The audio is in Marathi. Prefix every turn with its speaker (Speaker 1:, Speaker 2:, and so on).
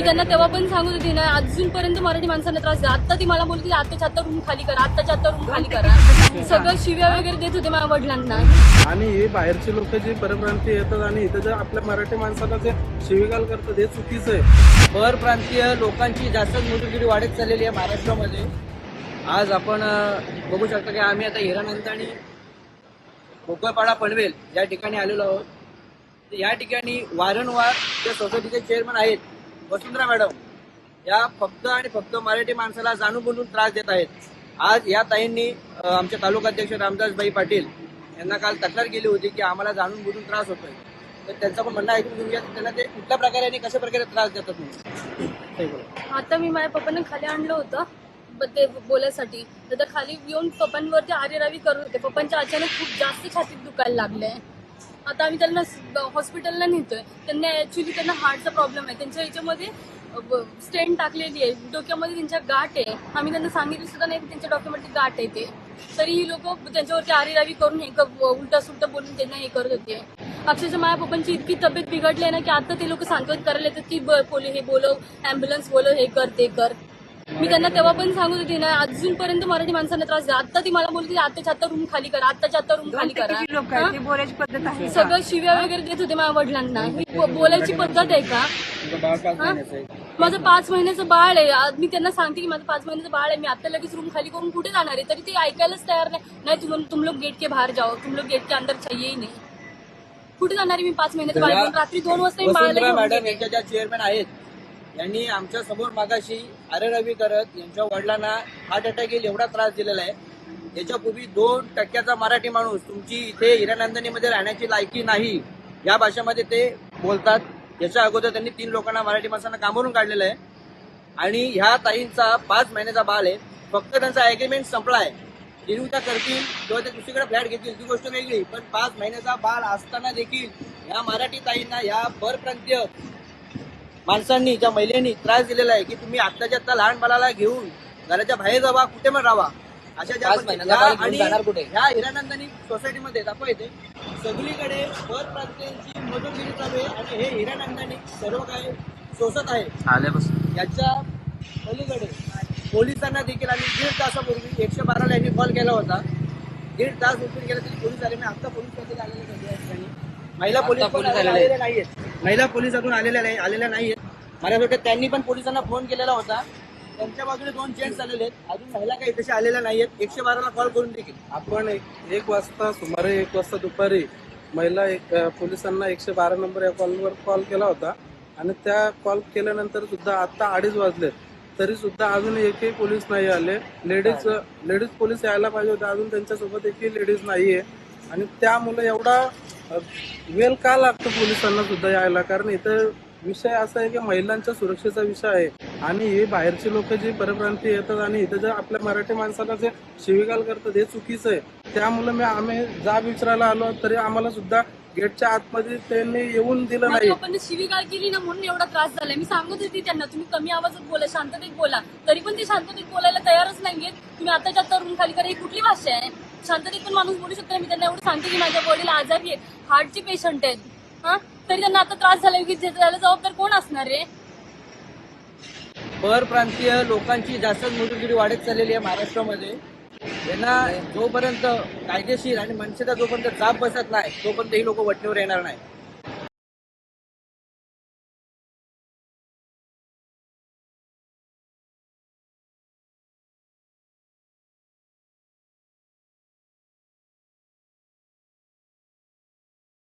Speaker 1: मी त्यांना तेव्हा पण सांगत होती ना अजूनपर्यंत मराठी माणसांना त्रास द्या आता ती मला बोलते आत्ताच्या आता रूम खाली करा आत्ताच्या आता रूम खाली करा. सगळं शिव्या वगैरे देत होते माझ्या वडिलांना.
Speaker 2: आणि हे बाहेरचे लोक जे परप्रांतीय येतात आणि इथं जे आपल्या मराठी माणसाला जे शिवीगाळ करतात हे चुकीचं आहे.
Speaker 3: परप्रांतीय लोकांची जास्तच मोठीगिरी वाढत चाललेली आहे महाराष्ट्रामध्ये. आज आपण बघू शकता की आम्ही आता हिरानंद आणि गोकुळपाडा पनवेल या ठिकाणी आलेलो आहोत. या ठिकाणी वारंवार जे सोसायटीचे चेअरमन आहेत वसुंधरा मॅडम या फक्त आणि फक्त मराठी माणसाला जाणून बोलून त्रास देत आहेत. आज या ताईंनी आमचे तालुकाध्यक्ष रामदासभाई पाटील यांना काल तक्रार केली होती की आम्हाला जाणून बोलून त्रास होतोय. तर त्यांचं पण म्हणणं ऐकून घेऊया त्यांना ते कुठल्या प्रकारे आणि कशा प्रकारे त्रास देतात म्हणून.
Speaker 1: आता मी माझ्या पप्पांना खाली आणलं होतं ते बोलायसाठी. तर खाली येऊन पप्पांवरती आरेरावी करत होते पप्पांच्या अचानक खूप जास्त छातीत दुखायला लागले आता आम्ही त्यांना हॉस्पिटलला नेतोय. त्यांना ऍक्च्युली त्यांना हार्टचा प्रॉब्लेम आहे. त्यांच्या याच्यामध्ये स्टेन टाकलेली आहे. डोक्यामध्ये त्यांच्या गाठ आहे. आम्ही त्यांना सांगितलं सुद्धा नाही की त्यांच्या डोक्यामध्ये गाठ आहे ते. तरी ही लोक त्यांच्यावरती आरीरावी करून हे उलटा सुलटा बोलून त्यांना हे करत होते. अक्षरशः माझ्या पप्पांची इतकी तब्येत बिघडली आहे ना की आता ते लोक सांगत करायला येतात की बोल हे बोलव अँब्युलन्स बोलव हे कर ते कर. मी त्यांना तेव्हा पण सांगत होती ना अजूनपर्यंत मराठी माणसांना त्रास द्या. आता ती मला बोलते आत्ताच्या आता रूम खाली करा आत्ताच्या आता रूम खाली करा.
Speaker 4: लोक बोलायची पद्धत आहे.
Speaker 1: सगळं शिव्या वगैरे देत होते माझ्या वडिलांना. ही बोलायची पद्धत आहे का? हा? माझं पाच महिन्याचं बाळ आहे. मी त्यांना सांगते की माझं पाच महिन्याचं बाळ आहे. मी आता लगेच रूम खाली करून कुठे जाणार आहे? तरी ते ऐकायलाच तयार नाही. नाही तुम तुम लोग गेट के बाहेर जाओ. तुम लोग गेट के अंदर चाहिए ही नाही. कुठे जाणार आहे मी पाच महिन्याचं बाळ? रात्री दोन वाजता मी बाळाला
Speaker 3: मॅडम. यांच्या ज्या चेअरमॅन आहेत यांनी आमच्यासमोर मागाशी आरेरावी करत यांच्या वडिलांना हार्ट अटॅक येईल एवढा त्रास दिलेला आहे. याच्यापूर्वी दोन टक्क्याचा मराठी माणूस तुमची इथे हिरानंदनीमध्ये राहण्याची लायकी नाही या भाषेमध्ये ते बोलतात. याच्या अगोदर त्यांनी तीन लोकांना मराठी माणसांना कामावरून काढलेलं आहे. आणि ह्या ताईंचा पाच महिन्याचा बाल आहे. फक्त त्यांचा अग्रीमेंट संपलाय. निर्मिता करतील किंवा ते दुसरीकडे फ्लॅट घेतील ती गोष्ट वेगळी. पण पाच महिन्याचा बाल असताना देखील या मराठी ताईंना या परप्रांतीय माणसांनी ज्या महिलांनी त्रास दिलेला आहे की तुम्ही आत्ताच्या आत्ता लहान बालाला घेऊन घराच्या बाहेर जावा कुठे पण राहा. अशा ज्या
Speaker 5: पाच महिन्याचा बाळ घेऊन
Speaker 3: आणि
Speaker 5: जाणार कुठे?
Speaker 3: ह्या हिरानंदानी सोसायटीमध्ये दाखवा येते सगळीकडे परप्रांतीयांची मजूरगिरी चालू आहे आणि हे हिरानंदानी सर्व काही सोसत आहे.
Speaker 5: आल्यापासून.
Speaker 3: याच्या पलीकडे पोलिसांना देखील आम्ही दीड तासापूर्वी एकशे बाराला यांनी कॉल केला होता. दीड तास उशीर केला तरी पोलीस आले नाही. आता पोलीस कधी आलेले या ठिकाणी महिला पोलीस
Speaker 5: पोलीस
Speaker 3: नाहीयेत. महिला पोलीस अजून आलेल्या नाही आलेल्या नाहीयेत. मला वाटतं त्यांनी पण पोलिसांना फोन केलेला होता. त्यांच्या बाजूने दोन जेंट्स आलेले आहेत. अजून महिला काही तशा आलेल्या नाहीयेत. एकशे बाराला कॉल करून देखील.
Speaker 2: आपण एक एक वाजता सुमारे एक वाजता दुपारी महिला एक अ, पोलिसांना एकशे बारा नंबर या कॉलवर कॉल केला होता. आणि त्या कॉल केल्यानंतर सुद्धा आता अडीच वाजले तरी सुद्धा अजून एकही पोलीस नाही आले. लेडीज लेडीज पोलीस यायला पाहिजे होते. अजून त्यांच्यासोबत एकही लेडीज नाहीये. आणि त्यामुळे एवढा वेळ का लागतो पोलिसांना सुद्धा यायला कारण इथं विषय असा आहे की महिलांच्या सुरक्षेचा विषय आहे. आणि हे बाहेरचे लोक जे परप्रांतीय येतात आणि इथं जर आपल्या मराठी माणसाला जे शिवीगाळ करतात हे चुकीचं आहे. त्यामुळे मी आम्ही जाब विचारायला आलो तरी आम्हाला सुद्धा गेटच्या आतमध्ये त्यांनी येऊन दिलं नाही.
Speaker 1: शिवीगाळ केली ना म्हणून एवढा त्रास झालाय. मी सांगत होती त्यांना तुम्ही कमी आवाजात बोला शांततेत बोला. तरी पण ते शांततेत बोलायला तयारच नाहीये तुम्ही आताच्या आता रूम खाली करा ही कुठली भाषा आहे? शांततेत पण माणूस बोलू शकतो मी त्यांना एवढं सांगते की माझ्या वडील आजारी आहेत हार्टचे पेशंट आहेत हा? तरी त्यांना आता त्रास झाला की त्याला जबाबदार कोण असणार आहे
Speaker 3: परप्रांतीय लोकांची जास्तच मोठीगिरी वाढत चाललेली आहे महाराष्ट्रामध्ये. यांना जोपर्यंत कायदेशीर आणि मनसेचा जोपर्यंत जाब बसत नाही तोपर्यंत ही लोक वटणीवर येणार नाही